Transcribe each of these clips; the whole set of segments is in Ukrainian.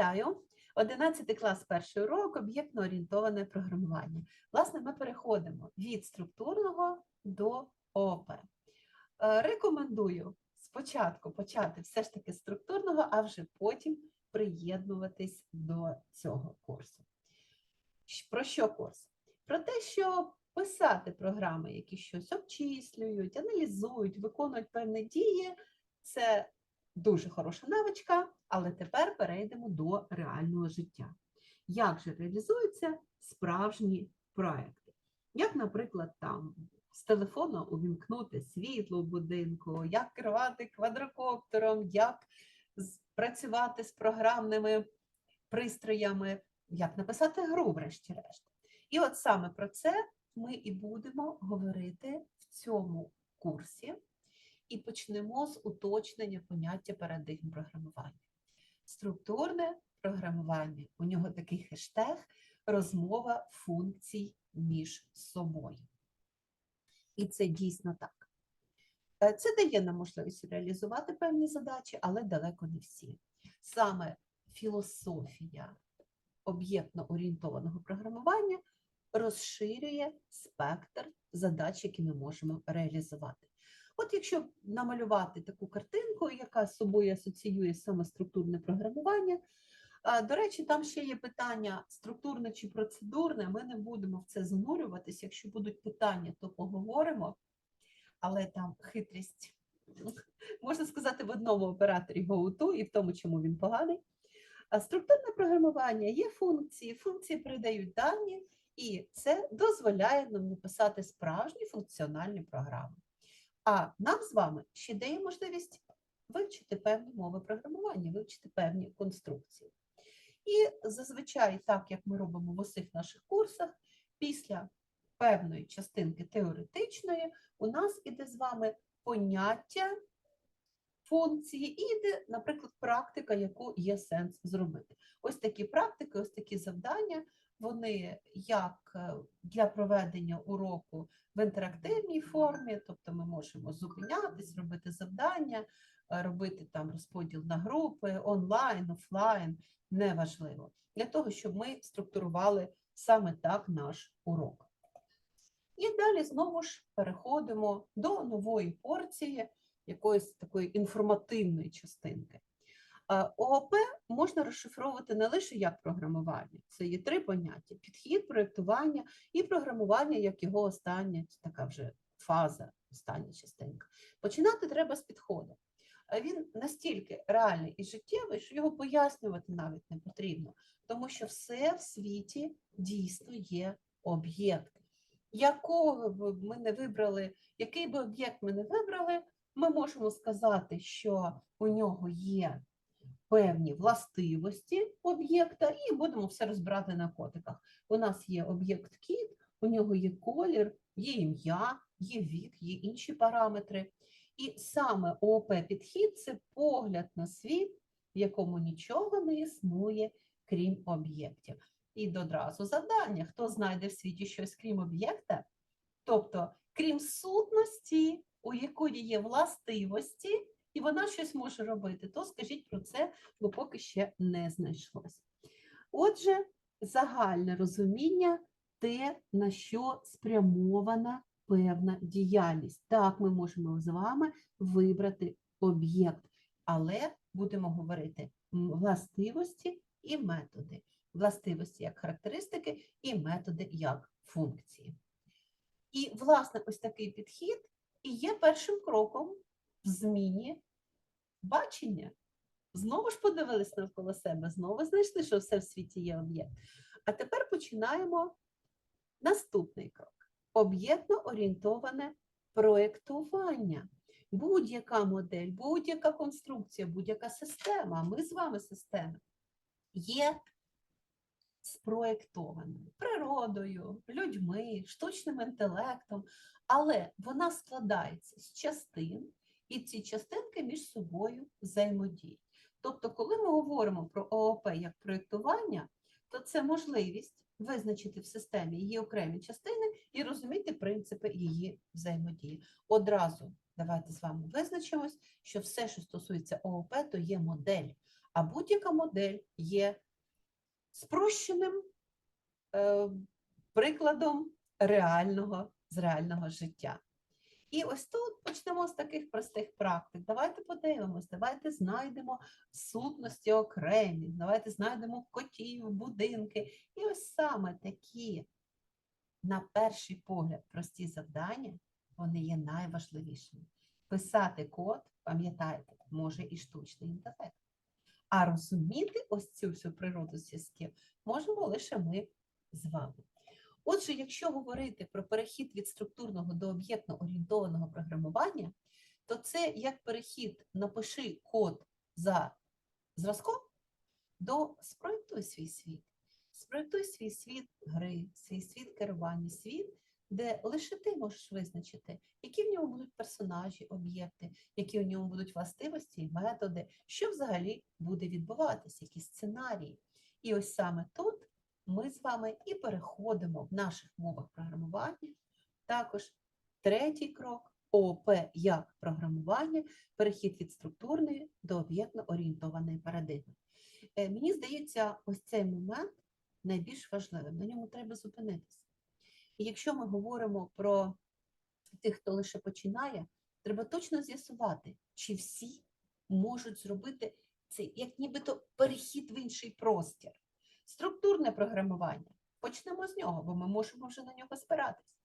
Вітаю! 11 клас перший урок об'єктно орієнтоване програмування. Власне, ми переходимо від структурного до ООП. Е, Рекомендую спочатку почати все ж таки з структурного, а вже потім приєднуватись до цього курсу. Про що курс? Про те, що писати програми, які щось обчислюють, аналізують, виконують певні дії, це дуже хороша навичка, але тепер перейдемо до реального життя. Як же реалізуються справжні проекти? Як, наприклад, там з телефону увімкнути світло в будинку, як керувати квадрокоптером, як працювати з програмними пристроями, як написати гру, врешті-решт. І от саме про це ми і будемо говорити в цьому курсі і почнемо з уточнення поняття парадигм програмування. Структурне програмування, у нього такий хештег розмова функцій між собою. І це дійсно так. Е, Це дає нам можливість реалізувати певні задачі, але далеко не всі. Саме філософія об'єктно орієнтованого програмування розширює спектр задач, які ми можемо реалізувати. От якщо намалювати таку картинку, яка з собою асоціює саме структурне програмування, до речі, там ще є питання структурне чи процедурне. Ми не будемо в це занурюватись. Якщо будуть питання, то поговоримо. Але там хитрість, можна сказати, в одному операторі GoTo і в тому, чому він поганий. Структурне програмування є функції, функції передають дані, і це дозволяє нам написати справжні функціональні програми. А нам з вами ще дає можливість вивчити певні мови програмування, вивчити певні конструкції. І зазвичай, так як ми робимо в усіх наших курсах, після певної частинки теоретичної у нас іде з вами поняття функції і йде, наприклад, практика, яку є сенс зробити. Ось такі практики, ось такі завдання, вони як е, для проведення уроку в інтерактивній формі, тобто ми можемо зупинятись, робити завдання, е, робити там розподіл на групи, онлайн, офлайн, неважливо, для того, щоб ми структурували саме так наш урок. І далі знову ж переходимо до нової порції якоїсь такої інформативної частинки. А, ООП можна розшифровувати не лише як програмування, це є три поняття: підхід, проєктування і програмування як його остання така вже фаза, остання частинка. Починати треба з підходу. Він настільки реальний і життєвий, що його пояснювати навіть не потрібно, тому що все в світі дійсно є об'єкт. Якого б ми не вибрали, який би об'єкт ми не вибрали, ми можемо сказати, що у нього є певні властивості об'єкта, і будемо все розбирати на котиках. У нас є об'єкт кіт, у нього є колір, є ім'я, є вік, є інші параметри. І саме ООП-підхід це погляд на світ, в якому нічого не існує, крім об'єктів. І одразу завдання: хто знайде в світі щось крім об'єкта, тобто крім сутності, у якої є властивості, і вона щось може робити, то скажіть про це, бо поки ще не знайшлось. Отже, загальне розуміння те, на що спрямована певна діяльність. Так, ми можемо з вами вибрати об'єкт, але будемо говорити властивості і методи. Властивості як характеристики і методи як функції. І, власне, ось такий підхід і є першим кроком в зміні бачення. Знову ж подивились навколо себе, знову знайшли, що все в світі є об'єкт. А тепер починаємо наступний крок: об'єктно орієнтоване проєктування. Будь-яка модель, будь-яка конструкція, будь-яка система, ми з вами система, є спроєктованою природою, людьми, штучним інтелектом, але вона складається з частин, і ці частинки між собою взаємодіють. Тобто, коли ми говоримо про ООП як проєктування, то це можливість визначити в системі її окремі частини і розуміти принципи її взаємодії. Одразу давайте з вами визначимось, що все, що стосується ООП, то є модель. а будь-яка модель є спрощеним е, прикладом реального з реального життя. І ось тут почнемо з таких простих практик. Давайте подивимось, давайте знайдемо сутності окремі, давайте знайдемо котів, будинки. І ось саме такі, на перший погляд, прості завдання, вони є найважливішими. Писати код, пам'ятайте, може і штучний інтелект. А розуміти ось цю всю природу зв'язків можемо лише ми з вами. Отже, якщо говорити про перехід від структурного до об'єктно орієнтованого програмування, то це як перехід напиши код за зразком до спроєктуй свій світ. Спроєктуй свій світ гри, свій світ керування, світ, де лише ти можеш визначити, які в ньому будуть персонажі, об'єкти, які в ньому будуть властивості і методи, що взагалі буде відбуватися, які сценарії. І ось саме тут ми з вами і переходимо в наших мовах програмування. Також третій крок ООП як програмування, перехід від структурної до об'єктно орієнтованої парадигми. Е, Мені здається, ось цей момент найбільш важливим. На ньому треба зупинитися. І якщо ми говоримо про тих, хто лише починає, треба точно з'ясувати, чи всі можуть зробити цей як нібито перехід в інший простір. Структурне програмування. Почнемо з нього, бо ми можемо вже на нього спиратись.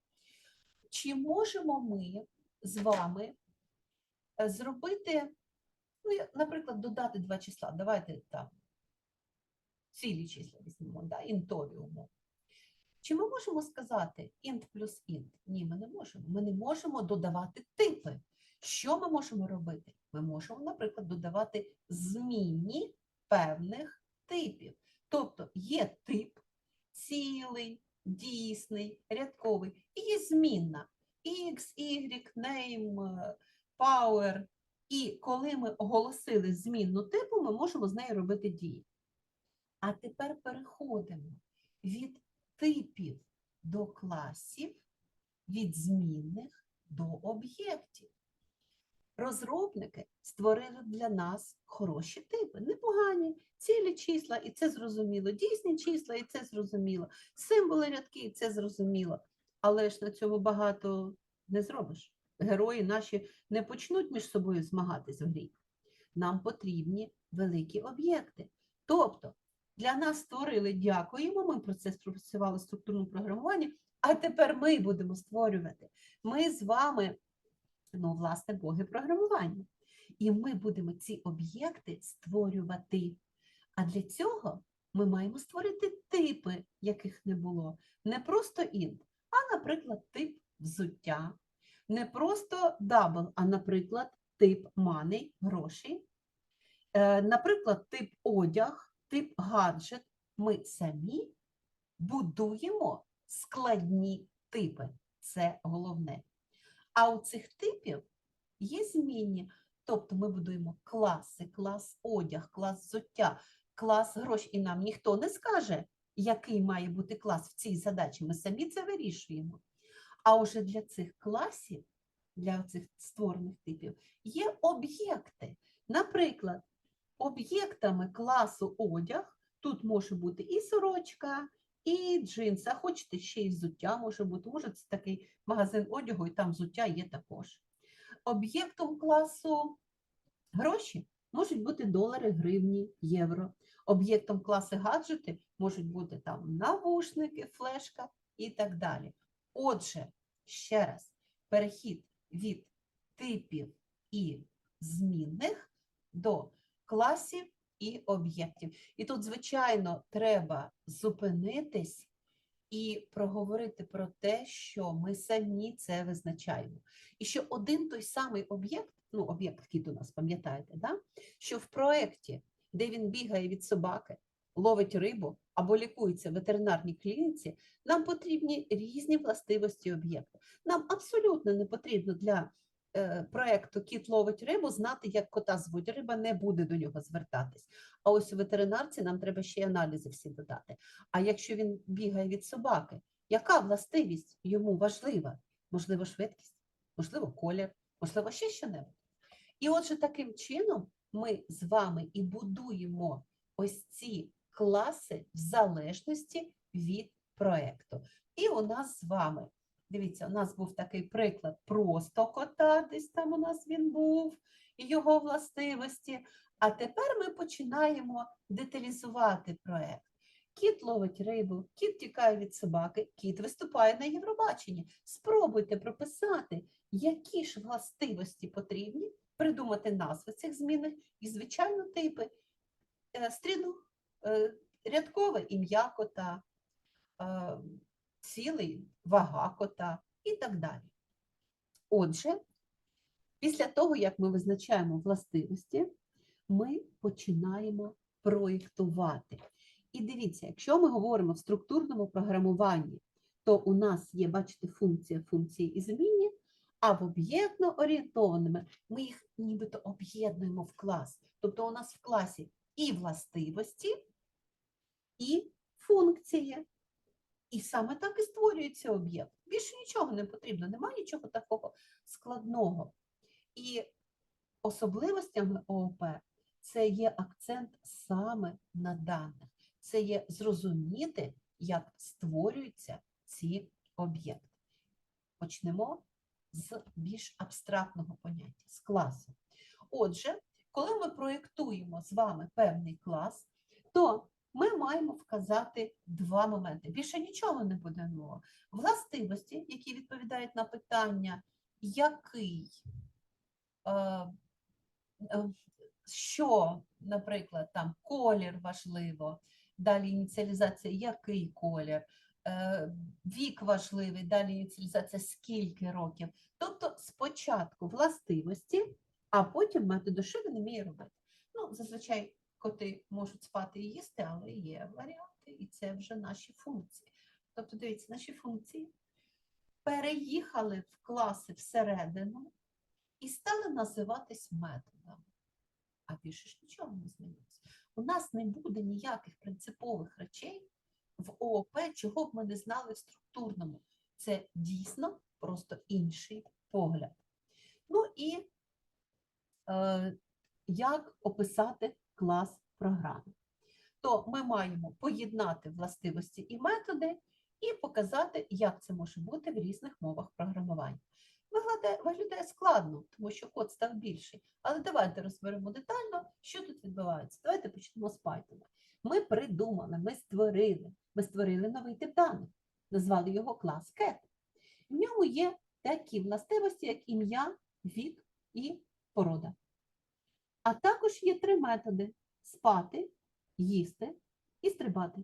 Чи можемо ми з вами е, зробити, ну, наприклад, додати два числа? Давайте там цілі числа візьмемо, да, інтові умови. Чи ми можемо сказати int плюс int? Ні, ми не можемо. Ми не можемо додавати типи. Що ми можемо робити? Ми можемо, наприклад, додавати змінні певних типів. Тобто є тип цілий, дійсний, рядковий, і є змінна x, y, name, power. І коли ми оголосили змінну типу, ми можемо з нею робити дії. А тепер переходимо від типів до класів, від змінних до об'єктів. Розробники створили для нас хороші типи, непогані, цілі числа, і це зрозуміло, дійсні числа, і це зрозуміло, символи рядки, і це зрозуміло. Але ж на цьому багато не зробиш. Герої наші не почнуть між собою змагатись в грі. Нам потрібні великі об'єкти. Тобто для нас створили, дякуємо, ми про це спрацювали в структурному програмуванні, а тепер ми будемо створювати. Ми з вами, ну, власне, боги програмування. І ми будемо ці об'єкти створювати. А для цього ми маємо створити типи, яких не було. Не просто int, а, наприклад, тип взуття. Не просто double, а, наприклад, тип money, гроші. Е, Наприклад, тип одяг, тип гаджет. Ми самі будуємо складні типи. Це головне. А у цих типів є змінні. Тобто ми будуємо класи, клас одяг, клас взуття, клас гроші. І нам ніхто не скаже, який має бути клас в цій задачі. Ми самі це вирішуємо. А уже для цих класів, для цих створених типів, є об'єкти. Наприклад, об'єктами класу одяг тут може бути і сорочка, і джинси. А хочете ще й взуття може бути. Може, це такий магазин одягу, і там взуття є також. Об'єктом класу гроші можуть бути долари, гривні, євро. Об'єктом класу гаджети можуть бути там навушники, флешка і так далі. Отже, ще раз, перехід від типів і змінних до класів і об'єктів. І тут, звичайно, треба зупинитись і проговорити про те, що ми самі це визначаємо. І що один той самий об'єкт, ну, об'єкт кіт у нас, пам'ятаєте, да? що в проєкті, де він бігає від собаки, ловить рибу або лікується в ветеринарній клініці, нам потрібні різні властивості об'єкту. Нам абсолютно не потрібно для проекту Кіт ловить рибу знати, як кота звуть. Риба не буде до нього звертатись. А ось у ветеринарці нам треба ще й аналізи всі додати. А якщо він бігає від собаки, яка властивість йому важлива? Можливо, швидкість, можливо, колір, можливо, ще що-небудь. І отже, таким чином ми з вами і будуємо ось ці класи в залежності від проекту. І у нас з вами, дивіться, у нас був такий приклад просто кота, десь там у нас він був, і його властивості. А тепер ми починаємо деталізувати проект. Кіт ловить рибу, кіт тікає від собаки, кіт виступає на Євробаченні. Спробуйте прописати, які ж властивості потрібні, придумати назви цих змінних і, звичайно, типи Е, стріну, е, рядкове ім'я кота, е, цілий вага кота і так далі. Отже, після того, як ми визначаємо властивості, ми починаємо проєктувати. І дивіться, якщо ми говоримо в структурному програмуванні, то у нас є, бачите, функція функції і змінні, а в об'єктно орієнтованими ми їх нібито об'єднуємо в клас. Тобто у нас в класі і властивості, і функції. І саме так і створюється об'єкт. Більше нічого не потрібно, немає нічого такого складного. І особливостями ООП це є акцент саме на даних. Це є зрозуміти, як створюються ці об'єкти. Почнемо з більш абстрактного поняття, з класу. Отже, коли ми проєктуємо з вами певний клас, то ми маємо вказати два моменти. Більше нічого не буде нового. Властивості, які відповідають на питання, який, е, е, що, наприклад, там колір важливо, далі ініціалізація, який колір, е, вік важливий, далі ініціалізація, скільки років. Тобто спочатку властивості, а потім методу, що він вміє робити. Ну, зазвичай коти можуть спати і їсти, але є варіанти, і це вже наші функції. Тобто, дивіться, наші функції переїхали в класи всередину і стали називатись методами. А більше ж нічого не змінилося. У нас не буде ніяких принципових речей в ООП, чого б ми не знали в структурному. Це дійсно просто інший погляд. Ну і е, як описати клас програми? То ми маємо поєднати властивості і методи і показати, як це може бути в різних мовах програмування. Виглядає, виглядає складно, тому що код став більший. Але давайте розберемо детально, що тут відбувається. Давайте почнемо з Python. Ми придумали, ми створили, ми створили новий тип даних, назвали його клас cat. В ньому є такі властивості, як ім'я, вік і порода. А також є три методи: спати, їсти і стрибати.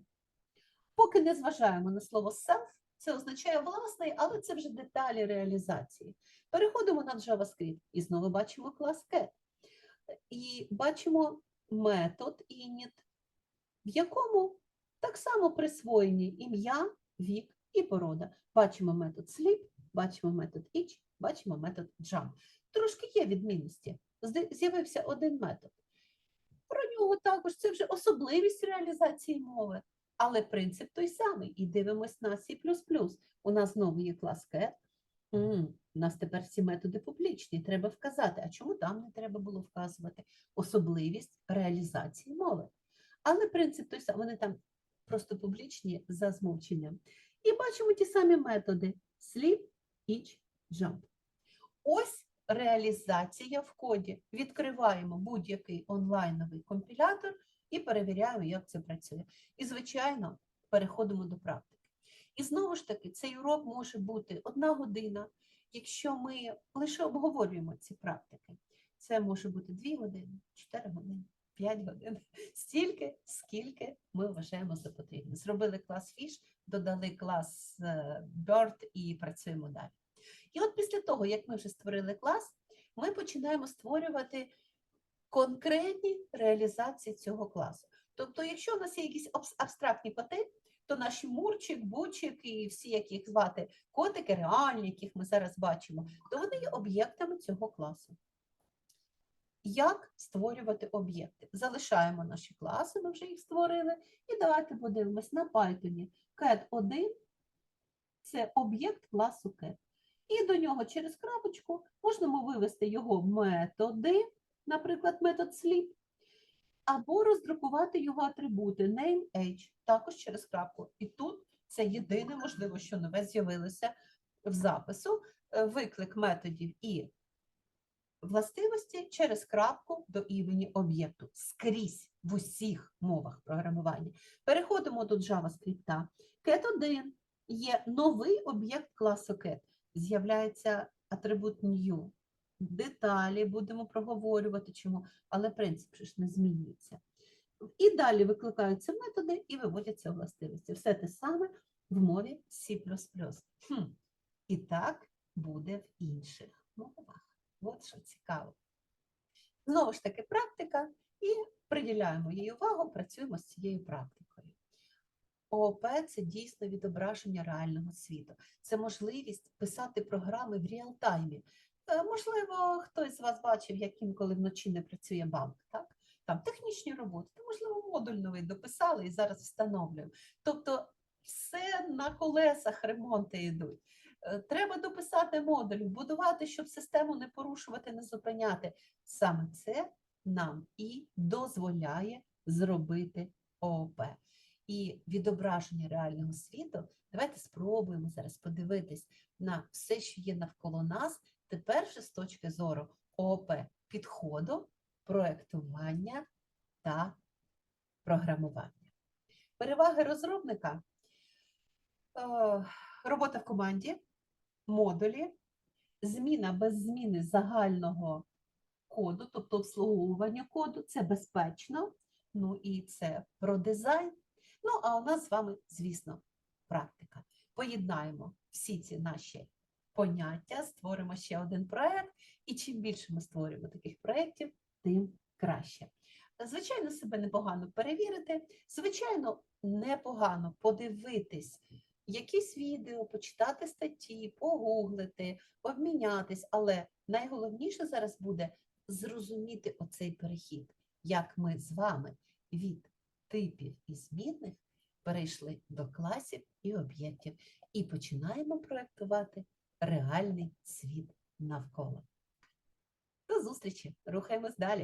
Поки не зважаємо на слово self, це означає власний, але це вже деталі реалізації. Переходимо на JavaScript і знову бачимо клас get. І бачимо метод init, в якому так само присвоєні ім'я, вік і порода. Бачимо метод sleep, бачимо метод each, бачимо метод jump. Трошки є відмінності. З'явився один метод. Про нього також це вже особливість реалізації мови. Але принцип той самий. І дивимось на C++. У нас знову є клас. М, У нас тепер всі методи публічні. Треба вказати. А чому там не треба було вказувати? Особливість реалізації мови. Але принцип той самий. Вони там просто публічні за змовченням. І бачимо ті самі методи sleep, each, jump. Ось реалізація в коді. Відкриваємо будь-який онлайновий компілятор і перевіряємо, як це працює. І, звичайно, переходимо до практики. І знову ж таки, цей урок може бути одна година, якщо ми лише обговорюємо ці практики. Це може бути дві години, чотири години, п'ять годин, стільки, скільки ми вважаємо за потрібне. Зробили клас Fish, додали клас е, Bird і працюємо далі. І от після того, як ми вже створили клас, ми починаємо створювати конкретні реалізації цього класу. Тобто, якщо у нас є якісь абстрактні коти, то наші мурчик, бучик і всі, яких звати котики, реальні, яких ми зараз бачимо, то вони є об'єктами цього класу. Як створювати об'єкти? Залишаємо наші класи, ми вже їх створили, і давайте подивимось на Python. Cat 1 це об'єкт класу Cat. І до нього через крапочку можемо вивести його методи наприклад, метод sleep, або роздрукувати його атрибути name, age, також через крапку. І тут це єдине, можливо, що нове з'явилося в запису, е, виклик методів і властивості через крапку до імені об'єкту скрізь в усіх мовах програмування. Переходимо до JavaScript. Cat 1 є новий об'єкт класу Cat. З'являється атрибут new. Деталі будемо проговорювати чому, але принцип ж не змінюється. І далі викликаються методи і виводяться властивості. Все те саме в мові C++. Хм. І так буде в інших мовах. От що цікаво. Знову ж таки, практика, і приділяємо їй увагу, працюємо з цією практикою. ООП – це дійсно відображення реального світу. Це можливість писати програми в реал-таймі. Е, Можливо, хтось з вас бачив, як інколи вночі не працює банк, так? Там технічні роботи, то, можливо, модуль новий дописали і зараз встановлюємо. Тобто все на колесах ремонти йдуть. Е, Треба дописати модуль, будувати, щоб систему не порушувати, не зупиняти. Саме це нам і дозволяє зробити ООП. І відображення реального світу. Давайте спробуємо зараз подивитись на все, що є навколо нас, тепер же з точки зору ООП підходу, проектування та програмування. Переваги розробника. Е, Робота в команді, модулі, зміна без зміни загального коду, тобто обслуговування коду, це безпечно. Ну і це про дизайн. Ну, а у нас з вами, звісно, практика. Поєднаємо всі ці наші поняття, створимо ще один проект, і чим більше ми створюємо таких проєктів, тим краще. Звичайно, себе непогано перевірити, звичайно, непогано подивитись якісь відео, почитати статті, погуглити, обмінятись, але найголовніше зараз буде зрозуміти оцей перехід, як ми з вами від типів і змінних перейшли до класів і об'єктів і починаємо проектувати реальний світ навколо. До зустрічі! Рухаємось далі!